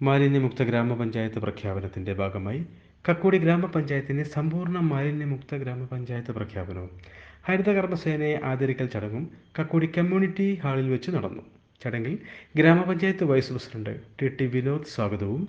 മാലിന്യമുക്ത ഗ്രാമപഞ്ചായത്ത് പ്രഖ്യാപനത്തിന്റെ ഭാഗമായി കക്കോടി ഗ്രാമപഞ്ചായത്തിന് സമ്പൂർണ മാലിന്യമുക്ത ഗ്രാമപഞ്ചായത്ത് പ്രഖ്യാപനവും ഹരിതകർമ്മസേനയെ ആദരിക്കൽ ചടങ്ങും കക്കോടി കമ്മ്യൂണിറ്റി ഹാളിൽ വെച്ച് നടന്നു. ചടങ്ങിൽ ഗ്രാമപഞ്ചായത്ത് vice president T T Vinod സ്വാഗതവും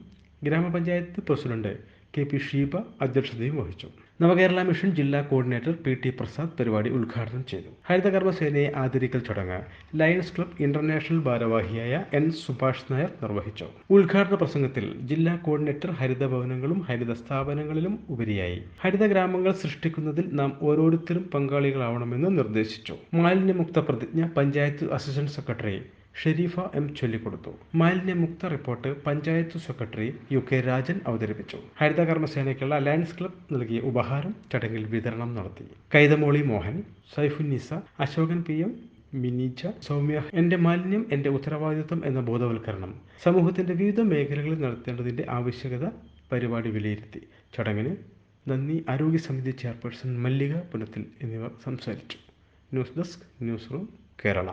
ഗ്രാമപഞ്ചായത്ത് പ്രസിഡന്റ് കെ പി ഷീബ അധ്യക്ഷതയും വഹിച്ചു. നവകേരള മിഷൻ ജില്ലാ കോർഡിനേറ്റർ പി ടി പ്രസാദ് പരിപാടി ഉദ്ഘാടനം ചെയ്തു. ഹരിതകർമ്മസേനയെ ആദരിക്കൽ ചടങ്ങ് ലയൺസ് ക്ലബ് ഇന്റർനാഷണൽ ഭാരവാഹിയായ എൻ സുഭാഷ് നായർ നിർവഹിച്ചു. ഉദ്ഘാടന പ്രസംഗത്തിൽ ജില്ലാ കോർഡിനേറ്റർ ഹരിത ഭവനങ്ങളും ഹരിത സ്ഥാപനങ്ങളിലും ഉപരിയായി. ഹരിത ഗ്രാമങ്ങൾ സൃഷ്ടിക്കുന്നതിൽ നാം ഓരോരുത്തരും പങ്കാളികളാവണമെന്ന് നിർദ്ദേശിച്ചു. മാലിന്യമുക്ത പ്രതിജ്ഞ panchayat assistant secretary Sherifa M ചൊല്ലിക്കൊടുത്തു. മാലിന്യമുക്ത report panchayat secretary U K Rajan അവതരിപ്പിച്ചു. ഹരിത കർമ്മസേനയ്ക്കുള്ള ലയൺസ് ക്ലബ് നൽകിയ ഉപഹാരം ചടങ്ങിൽ വിതരണം നടത്തി. Kaithamoli Mohan Saifunnisa Ashokan P M Minija Soumya. എന്റെ മാലിന്യം എന്റെ ഉത്തരവാദിത്വം എന്ന ബോധവൽക്കരണം. സമൂഹത്തിന്റെ വിവിധ മേഖലകളിൽ നടത്തേണ്ടതിന്റെ ആവശ്യകത പരിപാടി വിലയിരുത്തി. ചടങ്ങിന് നന്ദി ആരോഗ്യ സമിതി ചെയർപേഴ്സൺ മല്ലിക പുനത്തിൽ എന്നിവർ സംസാരിച്ചു. News desk news room Kerala.